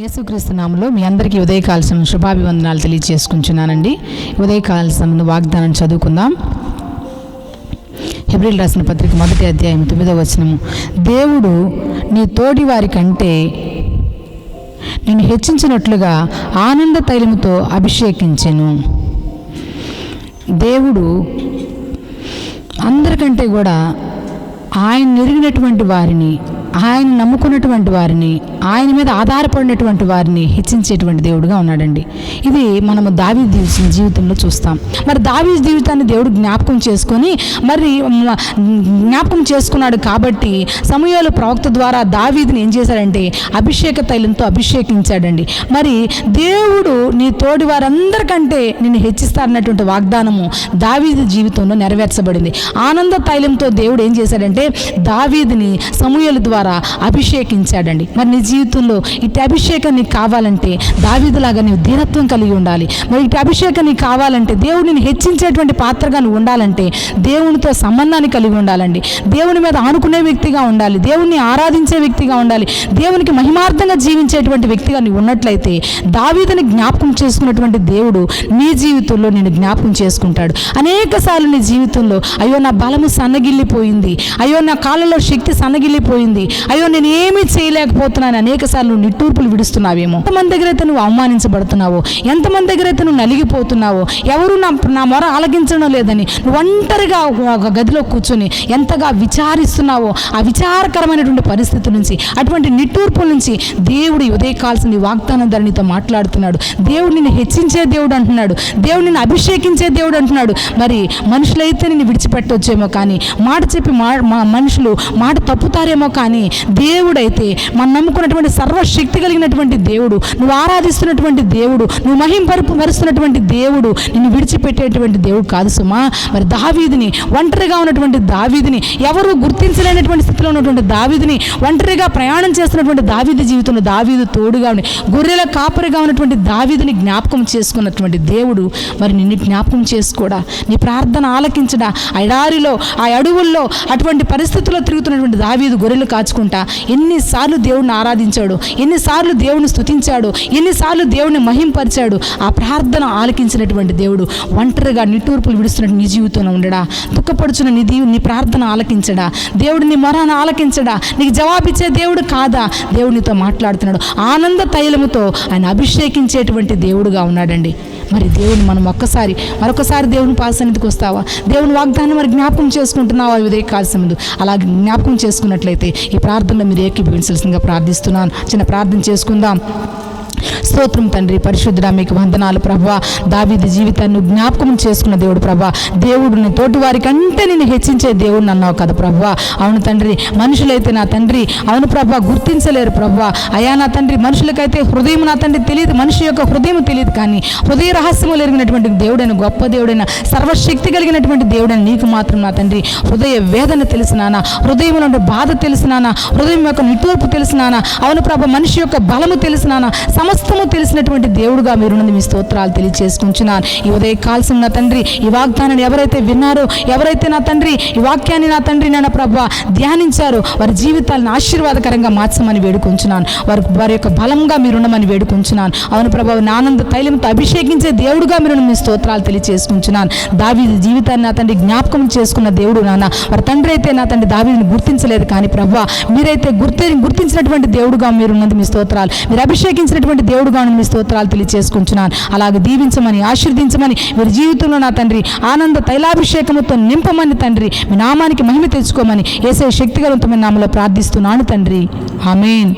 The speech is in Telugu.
యేసుక్రీస్తు నామంలో మీ అందరికీ ఉదయకాల్సిన శుభాభివందనాలు తెలియజేసుకుంటున్నానండి. ఉదయకాల్సిన వాగ్దానం చదువుకుందాం. హెబ్రిల్ రాసిన పత్రిక మొదటి అధ్యాయం తొమ్మిదో వచనము. దేవుడు నీ తోటి వారి కంటే నేను హెచ్చించినట్లుగా ఆనంద తైలముతో అభిషేకించెను. దేవుడు అందరికంటే కూడా ఆయన ఎరిగినటువంటి వారిని ఆయన నమ్ముకున్నటువంటి వారిని ఆయన మీద ఆధారపడినటువంటి వారిని హెచ్చించేటువంటి దేవుడుగా ఉన్నాడండి. ఇది మనము దావీ జీవితంలో చూస్తాం. మరి దావి జీవితాన్ని దేవుడు జ్ఞాపకం చేసుకొని మరి జ్ఞాపకం చేసుకున్నాడు కాబట్టి సమయాల ప్రవక్త ద్వారా దావీదిని ఏం చేశాడంటే అభిషేక తైలంతో అభిషేకించాడండి. మరి దేవుడు నీ తోడి వారందరికంటే నిన్ను హెచ్చిస్తారన్నటువంటి వాగ్దానము దావీది జీవితంలో నెరవేర్చబడింది. ఆనంద తైలంతో దేవుడు ఏం చేశాడంటే దావీదిని సమూహల ద్వారా అభిషేకించాడండి. మరి నీ జీవితంలో ఇటు అభిషేకం నీకు కావాలంటే దావీదులాగా నీవు దీనత్వం కలిగి ఉండాలి. మరి ఇటు అభిషేకం నీకు కావాలంటే దేవుడిని హెచ్చించేటువంటి పాత్రగా నువ్వు ఉండాలంటే దేవునితో సంబంధాన్ని కలిగి ఉండాలండి. దేవుని మీద ఆనుకునే వ్యక్తిగా ఉండాలి. దేవుణ్ణి ఆరాధించే వ్యక్తిగా ఉండాలి. దేవునికి మహిమార్థంగా జీవించేటువంటి వ్యక్తిగా నీవు ఉన్నట్లయితే దావీదుని జ్ఞాపకం చేసుకున్నటువంటి దేవుడు నీ జీవితంలో నేను జ్ఞాపకం చేసుకుంటాడు. అనేక సార్లు నీ జీవితంలో అయ్యో నా బలము సన్నగిల్లిపోయింది. అయ్యో నా కాళ్ళలో శక్తి సన్నగిల్లిపోయింది. అయ్యో నేను ఏమీ చేయలేకపోతున్నాను అనేక సార్లు నిట్టూర్పులు విడుస్తున్నావేమో. ఎంతమంది దగ్గర అయితే నువ్వు అవమానించబడుతున్నావో ఎంతమంది దగ్గర అయితే నువ్వు నలిగిపోతున్నావో ఎవరు నా నా మొర ఆలకించడం లేదని నువ్వు ఒంటరిగా ఒక గదిలో కూర్చొని ఎంతగా విచారిస్తున్నావో ఆ విచారకరమైనటువంటి పరిస్థితి నుంచి అటువంటి నిట్టూర్పుల నుంచి దేవుడు ఈ ఉదయకాల్సిన వాగ్దానం ధరణితో మాట్లాడుతున్నాడు. దేవుడు నిన్ను హెచ్చించే దేవుడు అంటున్నాడు. దేవుడు నిన్ను అభిషేకించే దేవుడు అంటున్నాడు. మరి మనుషులైతే నిన్ను విడిచిపెట్టొచ్చేమో కానీ మాట చెప్పి మా- మనుషులు మాట తప్పుతారేమో కానీ దేవుడైతే మనం నమ్ముకున్నటువంటి సర్వశక్తి కలిగినటువంటి దేవుడు నువ్వు ఆరాధిస్తున్నటువంటి దేవుడు నువ్వు మహింపరుపు మరుస్తున్నటువంటి దేవుడు నిన్ను విడిచిపెట్టేటువంటి దేవుడు కాదు సుమా. మరి దావీదిని ఒంటరిగా ఉన్నటువంటి దావీదిని ఎవరు గుర్తించలేనటువంటి స్థితిలో ఉన్నటువంటి దావీదిని ఒంటరిగా ప్రయాణం చేస్తున్నటువంటి దావీది జీవితంలో దావీదు తోడుగా ఉండి గొర్రెల కాపరిగా ఉన్నటువంటి దావీదిని జ్ఞాపకం చేసుకున్నటువంటి దేవుడు మరి నిన్ను జ్ఞాపకం చేసుకోడా? నీ ప్రార్థన ఆలకించడా? ఎడారిలో ఆ అడవుల్లో అటువంటి పరిస్థితుల్లో తిరుగుతున్నటువంటి దావీదు గొర్రెలు తలుచుకుంటా ఎన్నిసార్లు దేవుడిని ఆరాధించాడు ఎన్నిసార్లు దేవుని స్తుతించాడు ఎన్నిసార్లు దేవుని మహింపరిచాడు. ఆ ప్రార్థన ఆలకించినటువంటి దేవుడు ఒంటరిగా నిట్టూర్పులు విడుస్తున్నట్టు నీ జీవితంలో ఉండడా? దుఃఖపడుచున్న నీ దీవు నీ ప్రార్థన ఆలకించడా? దేవుడు నీ మొరాన్ని ఆలకించడా? నీకు జవాబిచ్చే దేవుడు కాదా? దేవునితో మాట్లాడుతున్నాడు. ఆనంద తైలముతో ఆయన అభిషేకించేటువంటి దేవుడుగా ఉన్నాడండి. మరి దేవుని మనం ఒక్కసారి మరొకసారి దేవుని పాసన్నిధికి వస్తావా? దేవుని వాగ్దానం మరి జ్ఞాపకం చేసుకుంటున్నావా? ఇదే కాల్సిన ముందు అలా జ్ఞాపకం చేసుకున్నట్లయితే ఈ ప్రార్థనలో మీరు ఏకీభవించాల్సిందిగా ప్రార్థిస్తున్నాను. చిన్న ప్రార్థన చేసుకుందాం. స్తోత్రం తండ్రి పరిశుద్ధ మీకు వందనాలు ప్రభా. దావిది జీవితాన్ని జ్ఞాపకం చేసుకున్న దేవుడు ప్రభా. దేవుడు నీ తోటి వారి కంటే నేను హెచ్చించే దేవుడు అన్నావు కదా ప్రభా. అవును తండ్రి మనుషులైతే నా తండ్రి. అవును ప్రభా గుర్తించలేరు ప్రభా. అయా నా తండ్రి మనుషులకైతే హృదయం నా తండ్రి తెలియదు మనిషి యొక్క హృదయం తెలియదు కానీ హృదయ రహస్యములు ఎరిగినటువంటి దేవుడైన గొప్ప దేవుడైన సర్వశక్తి కలిగినటువంటి దేవుడైన నీకు మాత్రం నా తండ్రి. హృదయ వేదన తెలిసినానా హృదయంలో ఉండే బాధ తెలిసినానా హృదయం యొక్క నిట్టూర్పు తెలిసినానా అవును ప్రభ మనిషి యొక్క బలము తెలిసినానా సమస్తము తెలిసినటువంటి దేవుడుగా మీరున్నది మీ స్తోత్రాలు తెలియచేసుకుంటున్నాను. ఈ ఉదయ కాల్సిన నా తండ్రి ఈ వాగ్దానాన్ని ఎవరైతే విన్నారో ఎవరైతే నా తండ్రి ఈ వాక్యాన్ని నా తండ్రి నా ప్రభ ధ్యానించారో వారి జీవితాలను ఆశీర్వాదకరంగా మార్చమని వేడుకొంచున్నాను. వారి వారి యొక్క బలంగా మీరున్నమని వేడుకొంచున్నాను. అవును ప్రభావ ఆనంద తైలంతో అభిషేకించే దేవుడుగా మీరు మీ స్తోత్రాలు తెలియచేసుకుంటున్నాను. దావి జీవితాన్ని నా తండ్రి జ్ఞాపకం చేసుకున్న దేవుడు నాన్న వారి తండ్రి అయితే నా తండ్రి దావీదిని గుర్తించలేదు కానీ ప్రభా మీరైతే గుర్తి గుర్తించినటువంటి దేవుడుగా మీరు ఉన్నది మీ స్తోత్రాలు. మీరు అభిషేకించినటువంటి దేవుడుగా ఉన్నది మీ స్తోత్రాలు తెలియచేసుకుంటున్నాను. అలాగే దీవించమని ఆశీర్దించమని వీరి జీవితంలో నా తండ్రి ఆనంద తైలాభిషేకముతో నింపమని తండ్రి మీ నామానికి మహిమ తెచ్చుకోమని ఏసే శక్తిగలంతమైన నామలో ప్రార్థిస్తున్నాను తండ్రి. ఆమెన్.